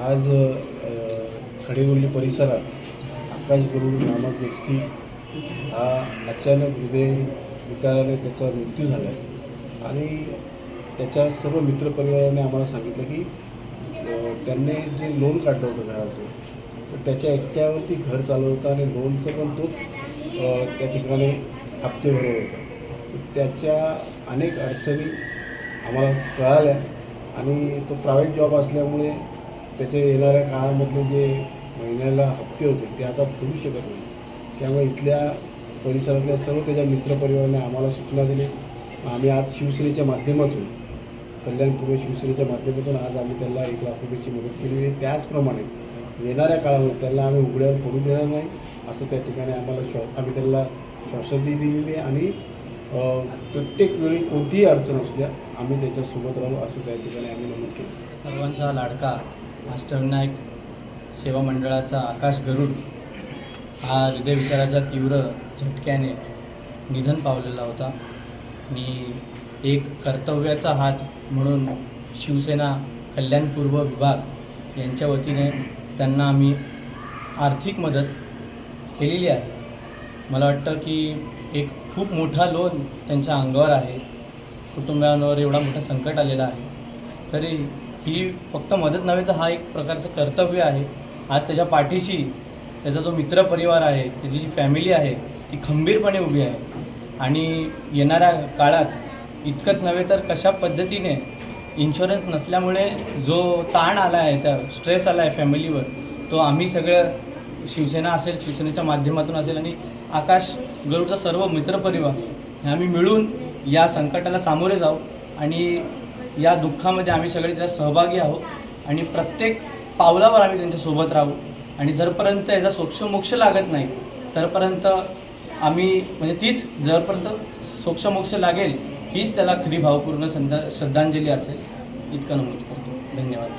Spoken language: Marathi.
आज खडेगुल्ली परिसरात आकाश गरुड नामक व्यक्ती हा अचानक हृदय विकाराने त्याचा मृत्यू झाला आहे आणि त्याच्या सर्व मित्रपरिवाराने आम्हाला सांगितलं की त्यांनी जे लोन काढलं होतं घराचं तर त्याच्या एकट्यावरती घर चालवतं आणि लोनचं पण तोच त्या ठिकाणी हप्ते भरत होता. त्याच्या अनेक अडचणी आम्हाला कळाल्या आणि तो प्रायव्हेट जॉब असल्यामुळे त्याचे येणाऱ्या काळामधले जे महिन्याला हप्ते होते ते आता फेडू शकत नाही. त्यामुळे इथल्या परिसरातल्या सर्व त्याच्या मित्रपरिवाराने आम्हाला सूचना दिली. आम्ही आज शिवसेनेच्या माध्यमातून कल्याणपूर्व शिवसेनेच्या माध्यमातून आज आम्ही त्याला एक लाख रुपयाची मदत केलेली आहे त्याचप्रमाणे येणाऱ्या काळामध्ये त्याला आम्ही उघड्यावर पडू देणार नाही असं त्या ठिकाणी आम्हाला शॉ आम्ही त्याला श्वासदी दिलेली आहे आणि प्रत्येक वेळी कोणतीही अडचण असू द्या आम्ही त्याच्यासोबत राहू असं त्या ठिकाणी आम्ही नमूद केलं. सर्वांचा लाडका. अष्टविनायक सेवा मंडळाचा आकाश गरुड हा हृदयविकाराच्या तीव्र झटक्याने निधन पावलेला होता. आणि एक कर्तव्याचा हात म्हणून शिवसेना कल्याणपूर्व विभाग यांच्या वतीने त्यांना आम्ही आर्थिक मदत केलेली आहे. मला वाटतं की एक खूप मोठा लोन त्यांच्या अंगावर आहे. कुटुंबांवर एवढा मोठा संकट आलेला आहे. तरी ही फक्त मदत नव्हे तर हा एक प्रकारचं कर्तव्य आहे. आज त्याच्या पाठीशी त्याचा जो मित्रपरिवार आहे त्याची जी फॅमिली आहे ती खंबीरपणे उभी आहे. आणि येणाऱ्या काळात इतकंच नव्हे तर कशा पद्धतीने इन्शुरन्स नसल्यामुळे जो ताण आला आहे त्या स्ट्रेस आला आहे फॅमिलीवर तो आम्ही सगळं शिवसेना असेल शिवसेनेच्या माध्यमातून असेल आणि आकाश गरुडचा सर्व मित्रपरिवार हे आम्ही मिळून या संकटाला सामोरे जाऊ आणि या दुःखामध्ये आम्ही सगळे त्यात सहभागी आहोत आणि प्रत्येक पावलावर आम्ही त्यांच्यासोबत राहू. आणि जरपर्यंत याचा सोक्षमोक्ष लागत नाही तरपर्यंत आम्ही म्हणजे तीच जरपर्यंत सोक्षमोक्ष लागेल हीच त्याला खरी भावपूर्ण संदा श्रद्धांजली असेल. इतकं नमूद करतो. धन्यवाद.